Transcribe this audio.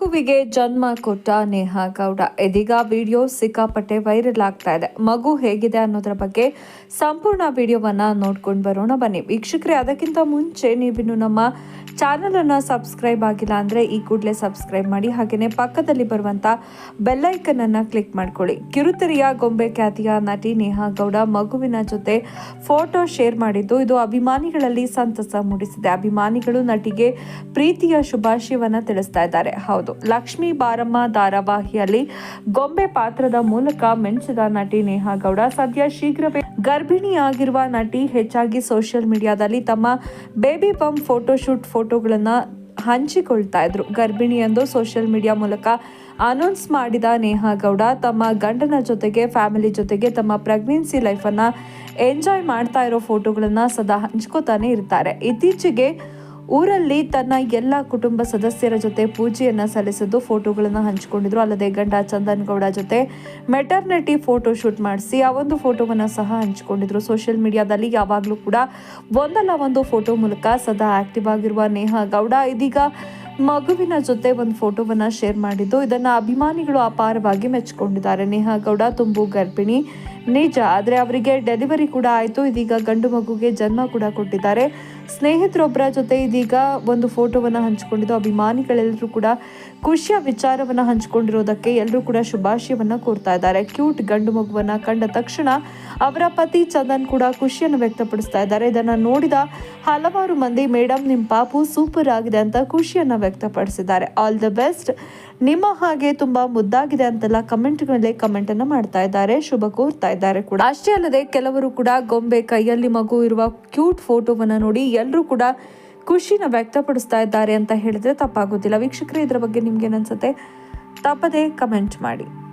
ಮಗುವಿಗೆ ಜನ್ಮ ಕೊಟ್ಟ ನೇಹಾ ಗೌಡ. ಇದೀಗ ವಿಡಿಯೋ ಸಿಕ್ಕಾಪಟ್ಟೆ ವೈರಲ್ ಆಗ್ತಾ ಇದೆ. ಮಗು ಹೇಗಿದೆ ಅನ್ನೋದ್ರ ಬಗ್ಗೆ ಸಂಪೂರ್ಣ ವಿಡಿಯೋವನ್ನ ನೋಡ್ಕೊಂಡು ಬರೋಣ ಬನ್ನಿ. ವೀಕ್ಷಕರೇ, ಅದಕ್ಕಿಂತ ಮುಂಚೆ ನೀವಿನ್ನು ನಮ್ಮ ಚಾನಲ್ ಅನ್ನ ಸಬ್ಸ್ಕ್ರೈಬ್ ಆಗಿಲ್ಲ ಅಂದ್ರೆ ಈ ಕೂಡಲೇ ಸಬ್ಸ್ಕ್ರೈಬ್ ಮಾಡಿ ಹಾಗೆಯೇ ಪಕ್ಕದಲ್ಲಿ ಬರುವಂತ ಬೆಲ್ಲೈಕನ್ ಅನ್ನ ಕ್ಲಿಕ್ ಮಾಡ್ಕೊಳ್ಳಿ. ಕಿರುತೆರೆಯ ಗೊಂಬೆ ಖ್ಯಾತಿಯ ನಟಿ ನೇಹಾ ಗೌಡ ಮಗುವಿನ ಜೊತೆ ಫೋಟೋ ಶೇರ್ ಮಾಡಿದ್ದು, ಇದು ಅಭಿಮಾನಿಗಳಲ್ಲಿ ಸಂತಸ ಮೂಡಿಸಿದೆ. ಅಭಿಮಾನಿಗಳು ನಟಿಗೆ ಪ್ರೀತಿಯ ಶುಭಾಶಯವನ್ನ ತಿಳಿಸ್ತಾ ಇದ್ದಾರೆ. ಹೌದು, ಲಕ್ಷ್ಮಿ ಬಾರಮ್ಮ ಧಾರಾವಾಹಿಯಲ್ಲಿ ಗೊಂಬೆ ಪಾತ್ರದ ಮೂಲಕ ಮೆಂಚಿದ ನಟಿ ನೇಹಾ ಗೌಡ ಸದ್ಯ ಶೀಘ್ರವೇ ಗರ್ಭಿಣಿಯಾಗಿರುವ ನಟಿ ಹೆಚ್ಚಾಗಿ ಸೋಷಿಯಲ್ ಮೀಡಿಯಾದಲ್ಲಿ ತಮ್ಮ ಬೇಬಿ ಬಮ್ ಫೋಟೋಶೂಟ್ ಫೋಟೋಗಳನ್ನ ಹಂಚಿಕೊಳ್ತಾ ಇದ್ರು. ಗರ್ಭಿಣಿ ಎಂದು ಸೋಷಿಯಲ್ ಮೀಡಿಯಾ ಮೂಲಕ ಅನೌನ್ಸ್ ಮಾಡಿದ ನೇಹಾ ಗೌಡ ತಮ್ಮ ಗಂಡನ ಜೊತೆಗೆ, ಫ್ಯಾಮಿಲಿ ಜೊತೆಗೆ ತಮ್ಮ ಪ್ರೆಗ್ನೆನ್ಸಿ ಲೈಫನ್ನು ಎಂಜಾಯ್ ಮಾಡ್ತಾ ಇರೋ ಫೋಟೋಗಳನ್ನು ಸದಾ ಹಂಚ್ಕೋತಾನೆ ಇರ್ತಾರೆ. ಇತ್ತೀಚೆಗೆ ಊರಲ್ಲಿ ತನ್ನ ಎಲ್ಲ ಕುಟುಂಬ ಸದಸ್ಯರ ಜೊತೆ ಪೂಜೆಯನ್ನ ಸಲ್ಲಿಸಿದ್ದು ಫೋಟೋಗಳನ್ನು ಹಂಚಿಕೊಂಡಿದ್ರು. ಅಲ್ಲದೆ ಗಂಡ ಚಂದನ್ ಗೌಡ ಜೊತೆ ಮೆಟರ್ನಿಟಿ ಫೋಟೋ ಶೂಟ್ ಮಾಡಿಸಿ ಆ ಒಂದು ಫೋಟೋವನ್ನ ಸಹ ಹಂಚಿಕೊಂಡಿದ್ರು. ಸೋಷಿಯಲ್ ಮೀಡಿಯಾದಲ್ಲಿ ಯಾವಾಗಲೂ ಕೂಡ ಒಂದಲ್ಲ ಒಂದು ಫೋಟೋ ಮೂಲಕ ಸದಾ ಆಕ್ಟಿವ್ ಆಗಿರುವ ನೇಹಾ ಗೌಡ ಇದೀಗ ಮಗುವಿನ ಜೊತೆ ಒಂದು ಫೋಟೋವನ್ನ ಶೇರ್ ಮಾಡಿದ್ದು. ಇದನ್ನು ಅಭಿಮಾನಿಗಳು ಅಪಾರವಾಗಿ ಮೆಚ್ಚಿಕೊಂಡಿದ್ದಾರೆ. ನೇಹಾ ಗೌಡ ತುಂಬು ಗರ್ಭಿಣಿ. ನಿಜ, ಆದರೆ ಅವರಿಗೆ ಡೆಲಿವರಿ ಕೂಡ ಆಯಿತು. ಇದೀಗ ಗಂಡು ಮಗುಗೆ ಜನ್ಮ ಕೂಡ ಕೊಟ್ಟಿದ್ದಾರೆ. ಸ್ನೇಹಿತರೊಬ್ಬರ ಜೊತೆ ಇದೀಗ ಒಂದು ಫೋಟೋವನ್ನು ಹಂಚಿಕೊಂಡಿದ್ದು, ಅಭಿಮಾನಿಗಳೆಲ್ಲರೂ ಕೂಡ ಖುಷಿಯ ವಿಚಾರವನ್ನು ಹಂಚಿಕೊಂಡಿರೋದಕ್ಕೆ ಎಲ್ಲರೂ ಕೂಡ ಶುಭಾಶಯವನ್ನು ಕೋರ್ತಾ ಇದ್ದಾರೆ. ಕ್ಯೂಟ್ ಗಂಡು ಮಗುವನ್ನು ಕಂಡ ತಕ್ಷಣ ಅವರ ಪತಿ ಚಂದನ್ ಕೂಡ ಖುಷಿಯನ್ನು ವ್ಯಕ್ತಪಡಿಸ್ತಾ ಇದ್ದಾರೆ. ಇದನ್ನ ನೋಡಿದ ಹಲವಾರು ಮಂದಿ ಮೇಡಮ್ ನಿಮ್ಮ ಪಾಪು ಸೂಪರ್ ಆಗಿದೆ ಅಂತ ಖುಷಿಯನ್ನು ವ್ಯಕ್ತಪಡಿಸಿದ್ದಾರೆ. All the best. ನಿಮ್ಮ ಹಾಗೆ ತುಂಬಾ ಮುದ್ದಾಗಿದೆ ಅಂತೆಲ್ಲ ಕಮೆಂಟ್ಗಳಲ್ಲೇ ಕಮೆಂಟ್ ಅನ್ನ ಮಾಡ್ತಾ ಇದ್ದಾರೆ. ಶುಭ ಕೋರ್ತಾ ಇದ್ದಾರೆ ಕೂಡ. ಅಷ್ಟೇ ಅಲ್ಲದೆ ಕೆಲವರು ಕೂಡ ಗೊಂಬೆ ಕೈಯಲ್ಲಿ ಮಗು ಇರುವ ಕ್ಯೂಟ್ ಫೋಟೋವನ್ನ ನೋಡಿ ಎಲ್ಲರೂ ಕೂಡ ಖುಷಿನ ವ್ಯಕ್ತಪಡಿಸ್ತಾ ಇದ್ದಾರೆ ಅಂತ ಹೇಳಿದ್ರೆ ತಪ್ಪಾಗೋದಿಲ್ಲ. ವೀಕ್ಷಕರೇ, ಇದರ ಬಗ್ಗೆ ನಿಮ್ಗೆ ಅನ್ಸುತ್ತೆ? ತಪ್ಪದೇ ಕಮೆಂಟ್ ಮಾಡಿ.